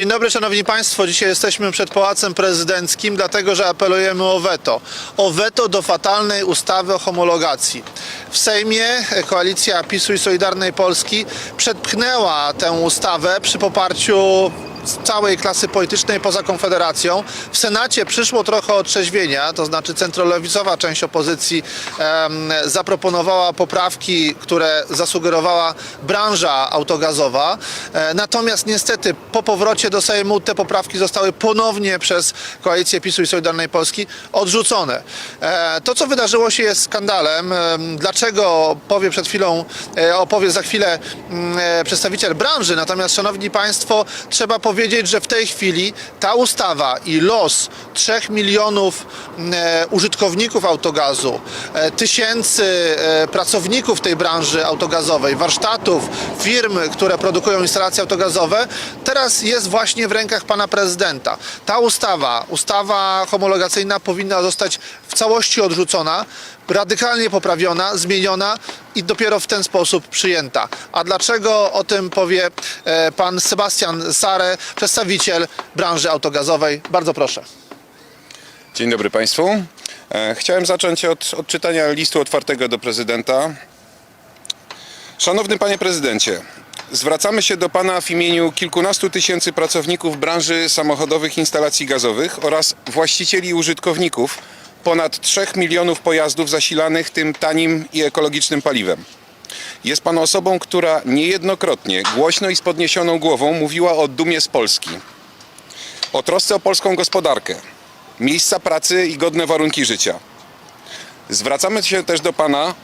Dzień dobry, szanowni państwo. Dzisiaj jesteśmy przed Pałacem Prezydenckim, dlatego że apelujemy o weto. O weto do fatalnej ustawy o homologacji. W Sejmie koalicja PiSu i Solidarnej Polski przedpchnęła tę ustawę przy poparciu całej klasy politycznej poza Konfederacją. W Senacie przyszło trochę otrzeźwienia, to znaczy centrolewicowa część opozycji zaproponowała poprawki, które zasugerowała branża autogazowa. E, natomiast niestety po powrocie do Sejmu te poprawki zostały ponownie przez koalicję PiSu i Solidarnej Polski odrzucone. E, to, co wydarzyło się jest skandalem. Em, Dlaczego powie przed chwilą, e, opowie za chwilę mm, e, przedstawiciel branży, natomiast szanowni państwo, trzeba powiedzieć, że w tej chwili ta ustawa i los 3 milionów mm, e, użytkowników autogazu, e, tysięcy e, pracowników tej branży autogazowej, warsztatów, firm, które produkują instalacje autogazowe, teraz jest właśnie w rękach pana prezydenta. Ta ustawa, ustawa homologacyjna powinna zostać w całości odrzucona, radykalnie poprawiona, zmieniona i dopiero w ten sposób przyjęta. A dlaczego o tym powie e, pan Sebastian Sare, przedstawiciel branży autogazowej. Bardzo proszę. Dzień dobry Państwu. E, Chciałem zacząć od odczytania listu otwartego do prezydenta. Szanowny Panie Prezydencie, zwracamy się do Pana w imieniu kilkunastu tysięcy pracowników branży samochodowych instalacji gazowych oraz właścicieli i użytkowników ponad 3 milionów pojazdów zasilanych tym tanim i ekologicznym paliwem. Jest Pan osobą, która niejednokrotnie głośno i z podniesioną głową mówiła o dumie z Polski, o trosce o polską gospodarkę, miejsca pracy i godne warunki życia. Zwracamy się też do Pana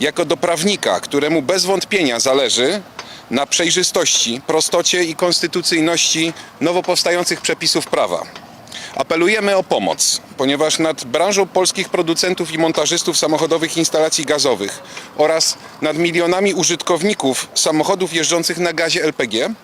jako do prawnika, któremu bez wątpienia zależy na przejrzystości, prostocie i konstytucyjności nowo powstających przepisów prawa. Apelujemy o pomoc, ponieważ nad branżą polskich producentów i montażystów samochodowych instalacji gazowych oraz nad milionami użytkowników samochodów jeżdżących na gazie LPG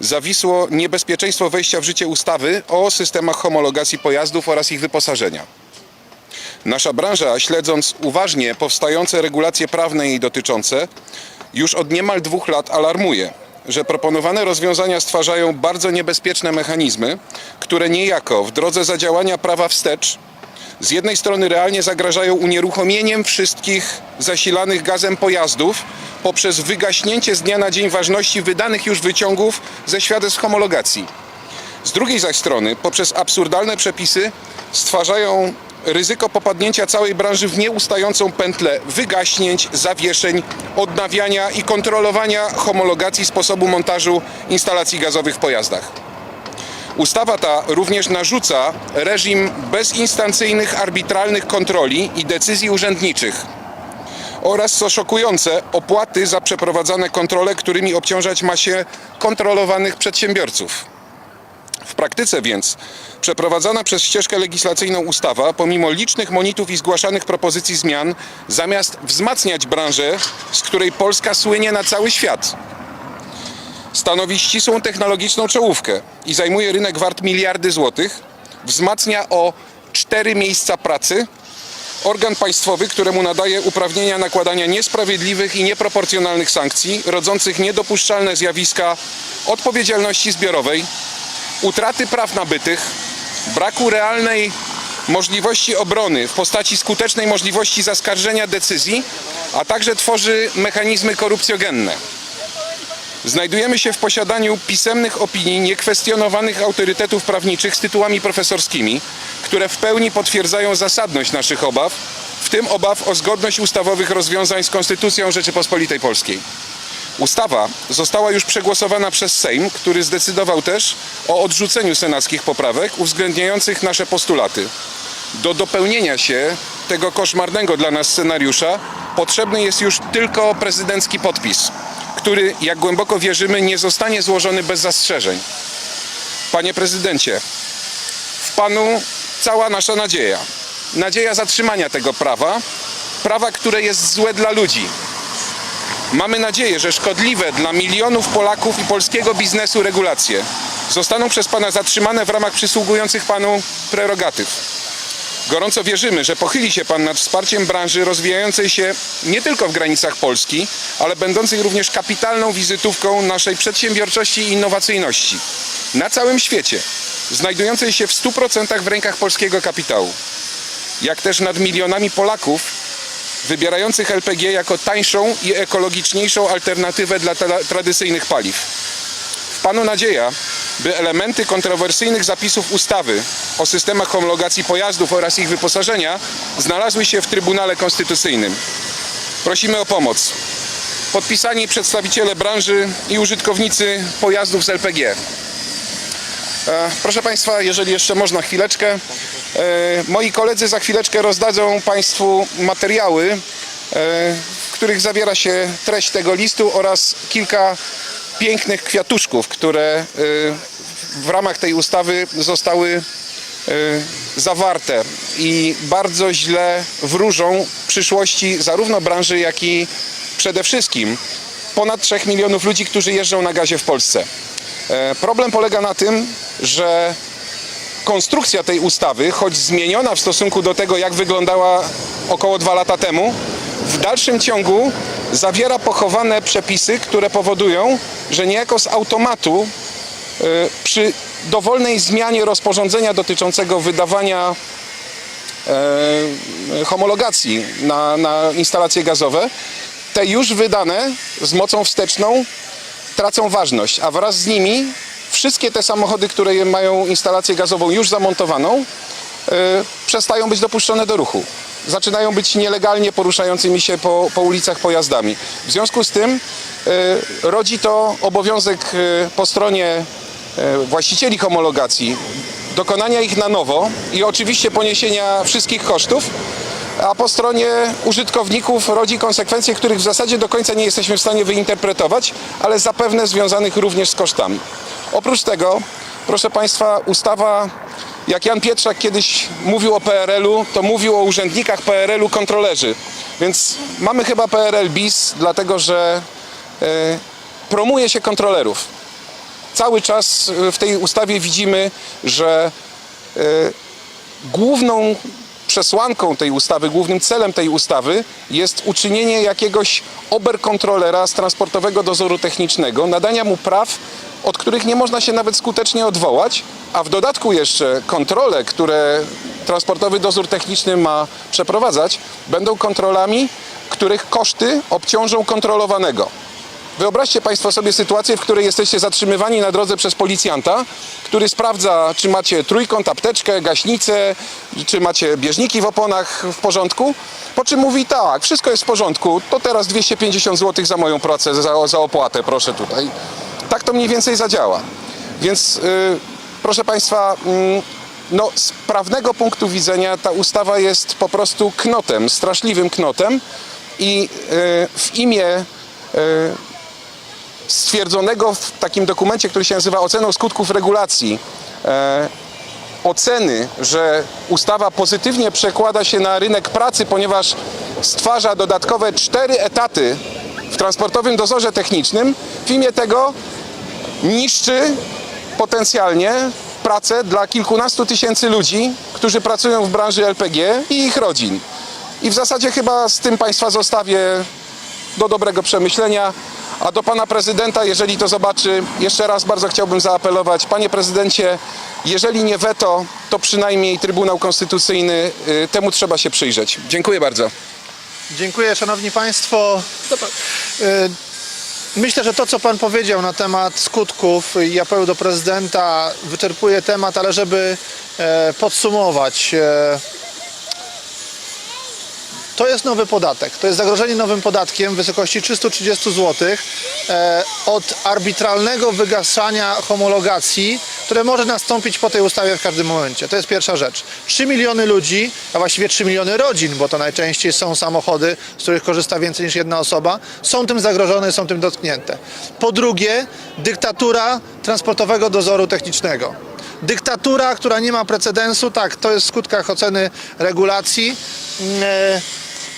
zawisło niebezpieczeństwo wejścia w życie ustawy o systemach homologacji pojazdów oraz ich wyposażenia. Nasza branża, śledząc uważnie powstające regulacje prawne jej dotyczące, już od niemal dwóch lat alarmuje, że proponowane rozwiązania stwarzają bardzo niebezpieczne mechanizmy, które niejako w drodze zadziałania prawa wstecz z jednej strony realnie zagrażają unieruchomieniem wszystkich zasilanych gazem pojazdów poprzez wygaśnięcie z dnia na dzień ważności wydanych już wyciągów ze świadectw homologacji. Z drugiej zaś strony, poprzez absurdalne przepisy, stwarzają ryzyko popadnięcia całej branży w nieustającą pętlę wygaśnięć, zawieszeń, odnawiania i kontrolowania homologacji sposobu montażu instalacji gazowych w pojazdach. Ustawa ta również narzuca reżim bezinstancyjnych, arbitralnych kontroli i decyzji urzędniczych oraz, co szokujące, opłaty za przeprowadzane kontrole, którymi obciążać ma się kontrolowanych przedsiębiorców. Praktyce więc przeprowadzana przez ścieżkę legislacyjną ustawa, pomimo licznych monitów i zgłaszanych propozycji zmian, zamiast wzmacniać branżę, z której Polska słynie na cały świat, stanowi ścisłą technologiczną czołówkę i zajmuje rynek wart miliardy złotych, wzmacnia o cztery miejsca pracy organ państwowy, któremu nadaje uprawnienia nakładania niesprawiedliwych i nieproporcjonalnych sankcji, rodzących niedopuszczalne zjawiska odpowiedzialności zbiorowej, utraty praw nabytych, braku realnej możliwości obrony w postaci skutecznej możliwości zaskarżenia decyzji, a także tworzy mechanizmy korupcjogenne. Znajdujemy się w posiadaniu pisemnych opinii niekwestionowanych autorytetów prawniczych z tytułami profesorskimi, które w pełni potwierdzają zasadność naszych obaw, w tym obaw o zgodność ustawowych rozwiązań z Konstytucją Rzeczypospolitej Polskiej. Ustawa została już przegłosowana przez Sejm, który zdecydował też o odrzuceniu senackich poprawek uwzględniających nasze postulaty. Do dopełnienia się tego koszmarnego dla nas scenariusza potrzebny jest już tylko prezydencki podpis, który, jak głęboko wierzymy, nie zostanie złożony bez zastrzeżeń. Panie prezydencie, w panu cała nasza nadzieja. Nadzieja zatrzymania tego prawa, prawa, które jest złe dla ludzi, Mamy nadzieję, że szkodliwe dla milionów Polaków i polskiego biznesu regulacje zostaną przez Pana zatrzymane w ramach przysługujących Panu prerogatyw. Gorąco wierzymy, że pochyli się Pan nad wsparciem branży rozwijającej się nie tylko w granicach Polski, ale będącej również kapitalną wizytówką naszej przedsiębiorczości i innowacyjności na całym świecie, znajdującej się w 100% w rękach polskiego kapitału. Jak też nad milionami Polaków wybierających LPG jako tańszą i ekologiczniejszą alternatywę dla tra- tradycyjnych paliw. W Panu nadzieja, by elementy kontrowersyjnych zapisów ustawy o systemach homologacji pojazdów oraz ich wyposażenia znalazły się w Trybunale Konstytucyjnym. Prosimy o pomoc. Podpisani przedstawiciele branży i użytkownicy pojazdów z LPG. E, Proszę Państwa, jeżeli jeszcze można chwileczkę. E, Moi koledzy za chwileczkę rozdadzą Państwu materiały, e, w których zawiera się treść tego listu oraz kilka pięknych kwiatuszków, które e, w ramach tej ustawy zostały zawarte i bardzo źle wróżą przyszłości zarówno branży, jak i przede wszystkim ponad 3 milionów ludzi, którzy jeżdżą na gazie w Polsce. Problem polega na tym, że konstrukcja tej ustawy, choć zmieniona w stosunku do tego, jak wyglądała około dwa lata temu, w dalszym ciągu zawiera pochowane przepisy, które powodują, że niejako z automatu e, przy dowolnej zmianie rozporządzenia dotyczącego wydawania e, homologacji na, na instalacje gazowe, te już wydane z mocą wsteczną tracą ważność, a wraz z nimi wszystkie te samochody, które mają instalację gazową już zamontowaną, e, przestają być dopuszczone do ruchu. Zaczynają być nielegalnie poruszającymi się po, po ulicach pojazdami. W związku z tym e, rodzi to obowiązek e, po stronie właścicieli homologacji dokonania ich na nowo i oczywiście poniesienia wszystkich kosztów, a po stronie użytkowników rodzi konsekwencje, których w zasadzie do końca nie jesteśmy w stanie wyinterpretować, ale zapewne związanych również z kosztami. Oprócz tego, proszę Państwa, ustawa, jak Jan Pietrzak kiedyś mówił o PRL-u, to mówił o urzędnikach PRL-u kontrolerzy. Więc mamy chyba PRL bis, dlatego że e, promuje się kontrolerów. Cały czas e, w tej ustawie widzimy, że e, główną przesłanką tej ustawy, głównym celem tej ustawy jest uczynienie jakiegoś oberkontrolera z transportowego dozoru technicznego, nadania mu praw, od których nie można się nawet skutecznie odwołać, a w dodatku jeszcze kontrole, które transportowy dozór techniczny ma przeprowadzać, będą kontrolami, których koszty obciążą kontrolowanego. Wyobraźcie Państwo sobie sytuację, w której jesteście zatrzymywani na drodze przez policjanta, który sprawdza, czy macie trójkąt, apteczkę, gaśnicę, czy macie bieżniki w oponach w porządku. Po czym mówi tak, wszystko jest w porządku, to teraz 250 zł za moją pracę, za, za opłatę, proszę tutaj. Tak to mniej więcej zadziała. Więc yy, proszę Państwa, mm, no, z prawnego punktu widzenia ta ustawa jest po prostu knotem, straszliwym knotem i yy, w imię yy, stwierdzonego w takim dokumencie, który się nazywa oceną skutków regulacji, e, oceny, że ustawa pozytywnie przekłada się na rynek pracy, ponieważ stwarza dodatkowe cztery etaty w transportowym dozorze technicznym, w imię tego niszczy potencjalnie pracę dla kilkunastu tysięcy ludzi, którzy pracują w branży LPG i ich rodzin. I w zasadzie chyba z tym Państwa zostawię do dobrego przemyślenia. A do pana prezydenta, jeżeli to zobaczy, jeszcze raz bardzo chciałbym zaapelować. Panie prezydencie, jeżeli nie weto, to przynajmniej Trybunał Konstytucyjny, y, temu trzeba się przyjrzeć. Dziękuję bardzo. Dziękuję, Szanowni Państwo. Y, Myślę, że to, co Pan powiedział na temat skutków i apelu do prezydenta, wyczerpuje temat, ale żeby e, podsumować. E, to jest nowy podatek. To jest zagrożenie nowym podatkiem w wysokości 330 zł e, od arbitralnego wygaszania homologacji, które może nastąpić po tej ustawie w każdym momencie. To jest pierwsza rzecz. 3 miliony ludzi, a właściwie 3 miliony rodzin, bo to najczęściej są samochody, z których korzysta więcej niż jedna osoba, są tym zagrożone, są tym dotknięte. Po drugie, dyktatura transportowego dozoru technicznego. Dyktatura, która nie ma precedensu, tak, to jest w skutkach oceny regulacji. E,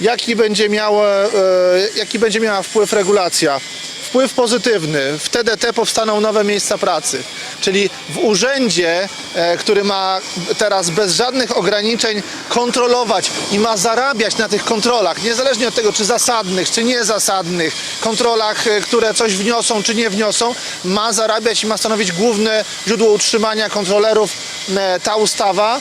jaki będzie, miała, e, jaki będzie miała wpływ regulacja? Wpływ pozytywny. W TDT powstaną nowe miejsca pracy. Czyli w urzędzie, e, który ma teraz bez żadnych ograniczeń kontrolować i ma zarabiać na tych kontrolach, niezależnie od tego, czy zasadnych, czy niezasadnych, kontrolach, e, które coś wniosą, czy nie wniosą, ma zarabiać i ma stanowić główne źródło utrzymania kontrolerów e, ta ustawa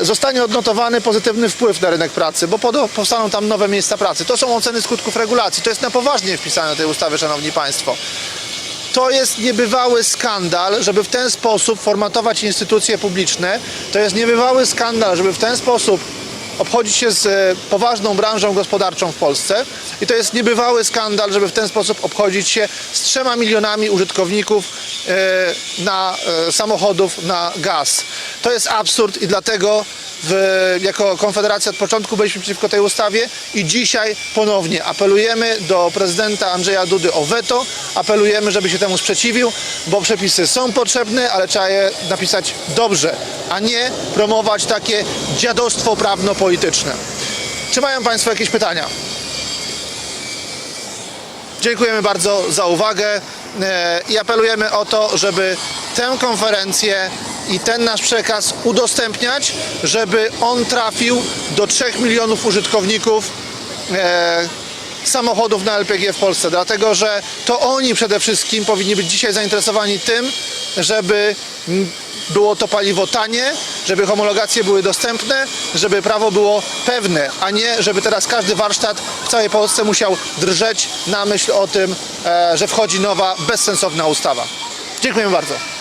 zostanie odnotowany pozytywny wpływ na rynek pracy, bo powstaną tam nowe miejsca pracy. To są oceny skutków regulacji. To jest na poważnie wpisane do tej ustawy, Szanowni Państwo. To jest niebywały skandal, żeby w ten sposób formatować instytucje publiczne. To jest niebywały skandal, żeby w ten sposób obchodzić się z e, poważną branżą gospodarczą w Polsce. I to jest niebywały skandal, żeby w ten sposób obchodzić się z trzema milionami użytkowników e, na e, samochodów na gaz. To jest absurd i dlatego w, jako Konfederacja od początku byliśmy przeciwko tej ustawie i dzisiaj ponownie apelujemy do prezydenta Andrzeja Dudy o weto, apelujemy, żeby się temu sprzeciwił, bo przepisy są potrzebne, ale trzeba je napisać dobrze, a nie promować takie dziadostwo prawno-polityczne. Czy mają Państwo jakieś pytania? Dziękujemy bardzo za uwagę e, i apelujemy o to, żeby tę konferencję i ten nasz przekaz udostępniać, żeby on trafił do 3 milionów użytkowników e, samochodów na LPG w Polsce, dlatego że to oni przede wszystkim powinni być dzisiaj zainteresowani tym, żeby było to paliwo tanie, żeby homologacje były dostępne, żeby prawo było pewne, a nie żeby teraz każdy warsztat w całej Polsce musiał drżeć na myśl o tym, e, że wchodzi nowa, bezsensowna ustawa. Dziękuję bardzo.